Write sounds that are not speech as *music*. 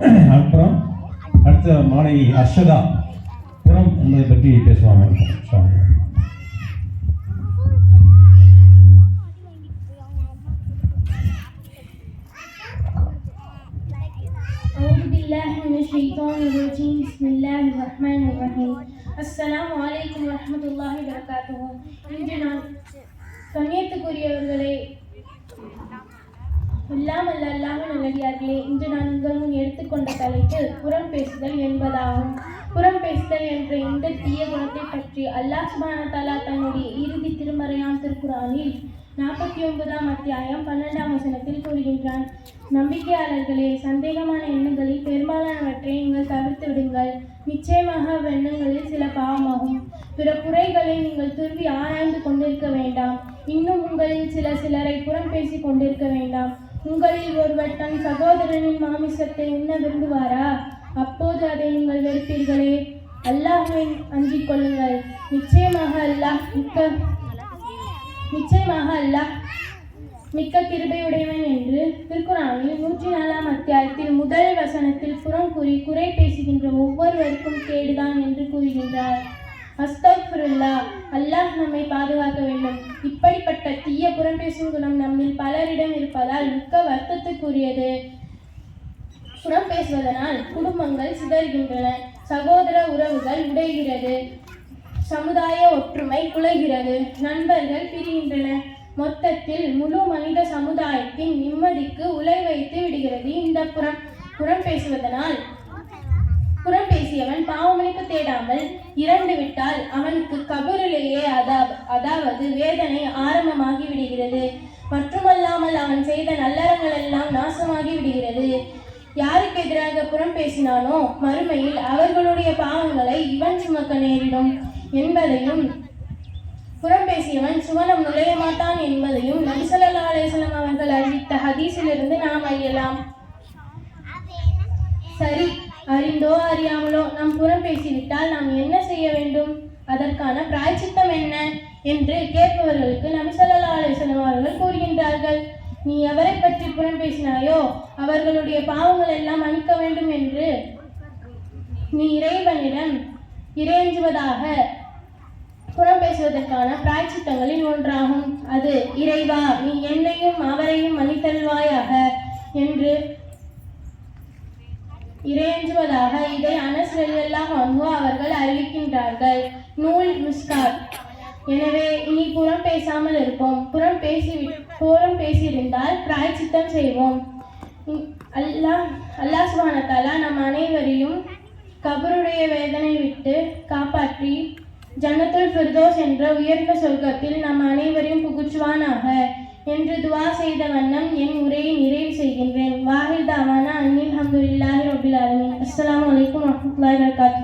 *clears throat* அப்புறம் அடுத்த மாணவி அர்ஷதா. புறம் என்பதை பற்றி பேசுவாங்க. அஸ்லாம் வலைக்கம் வரமத்துல்லாஹி வரகாத்துஹு இன்று நான் கண்ணியத்துக்குரியவர்களை எல்லாம் அல்ல நல்லடியார்களே இன்று நான் உங்கள் முன் எடுத்துக்கொண்ட தலைப்பு புறம் பேசுதல் என்பதாகும். புறம் பேசுதல் என்ற இந்த தீய குணத்தை பற்றி அல்லாஹ் சுப்ஹானஹு தன்னுடைய இறுதி திருமறையாம் திருக்குறானில் நாற்பத்தி ஒன்பதாம் அத்தியாயம் பன்னெண்டாம் வசனத்தில் கூறுகின்றான். நம்பிக்கையாளர்களே சந்தேகமான எண்ணங்களில் பெரும்பாலானவற்றை நீங்கள் தவிர்த்து விடுங்கள். நிச்சயமாக அவ்வெண்ணங்களில் சில பாவமாகும். பிற குறைகளை நீங்கள் துருவி ஆராய்ந்து கொண்டிருக்க வேண்டாம். இன்னும் உங்களில் சில சிலரை புறம் பேசிக் கொண்டிருக்க வேண்டாம். உங்களில் ஒருவர் தன் சகோதரனின் மாமிசத்தை உண்ண விரும்புவாரா? அப்போது அதை நீங்கள் வெறுப்பீர்களே. அல்லாஹை அஞ்சிக் கொள்ளுங்கள். நிச்சயமாக அல்லாஹ் மிக்க நிச்சயமாக அல்லாஹ் மிக்க கிருபையுடையவன் என்று திருக்குறானில் நூற்றி நாலாம் அத்தியாயத்தில் முதல் வசனத்தில் புறம் கூறி குறை பேசுகின்ற ஒவ்வொருவருக்கும் கேடுதான் என்று கூறுகின்றார். அஸ்தக்ஃபிருல்லா அல்லாஹ் நம்மை பாதுகாக்க வேண்டும். இப்படிப்பட்ட தீய புறம் பேசும் குணம் நம்மில் பலரிடம் இருப்பதால் மிக்க வருத்தத்துக்குரியது. புறம் பேசுவதனால் குடும்பங்கள் சிதறுகின்றன சகோதர உறவுகள் உடைகிறது சமுதாய ஒற்றுமை குலைகிறது நண்பர்கள் பிரிகின்றன. மொத்தத்தில் முழு மனித சமுதாயத்தின் நிம்மதிக்கு உலை வைத்து விடுகிறது இந்த புறம் புறம் பேசுவதனால் புறம் பேசியவன் பாவ தேடாமல் இறந்து விட்டால் அவனுக்கு கபூரிலேயே அதா அதாவது வேதனை ஆரம்பமாகி விடுகிறது. மட்டுமல்லாமல் அவன் செய்த நல்லறங்கள் எல்லாம் நாசமாகி விடுகிறது. யாருக்கு எதிராக புறம் பேசினானோ மறுமையில் அவர்களுடைய பாவங்களை இவன் சுமக்க நேரிடும் என்பதையும் புறம் பேசியவன் சுவனம் நுழைய மாட்டான் என்பதையும் நபிசல்லா அவர்கள் அறிவித்த ஹதீஸிலிருந்து நாம் அறியலாம். சரி அறிந்தோ அறியாமலோ நாம் புறம் பேசிவிட்டால் நாம் என்ன செய்ய வேண்டும்? அதற்கான பிராய்ச்சித்தம் என்ன? என்று கேட்பவர்களுக்கு நபிசல்லா அலிஸ்லாம் அவர்கள் கூறுகின்றார்கள். நீ எவரை பற்றி புறம் பேசினாயோ அவர்களுடைய பாவங்கள் எல்லாம் மன்னிக்க வேண்டும் என்று. நீ இறைவனிடம் இறைஞ்சுவதாக புறம் பேசுவதற்கான பிராய்ச்சித்தங்களில் ஒன்றாகும். அது இறைவா நீ என்னையும் அவரையும் மன்னித்தல்வாயாக என்று இறையஞ்சுவதாக இதை அனஸ் ரலியல்லாஹு அன்ஹு அவர்கள் அறிவிக்கின்றார்கள். நூல் மிஸ்கார். எனவே இனி புறம் பேசாமல் இருப்போம். புறம் பேசி புறம் பேசியிருந்தால் பிராய்ச்சித்தம் செய்வோம். அல்லாஹ் அல்லாஹ் சுபானத்தாலா நம் அனைவரையும் கபருடைய வேதனை விட்டு காப்பாற்றி ஜன்னத்துல் ஃபிர்தோஸ் என்ற உயர்ந்த சொர்க்கத்தில் நம் அனைவரையும் புகுச்சுவானாக என்று துவா செய்த வண்ணம் என் உரையை நிறைவு செய்கின்றேன். kleiner Gatt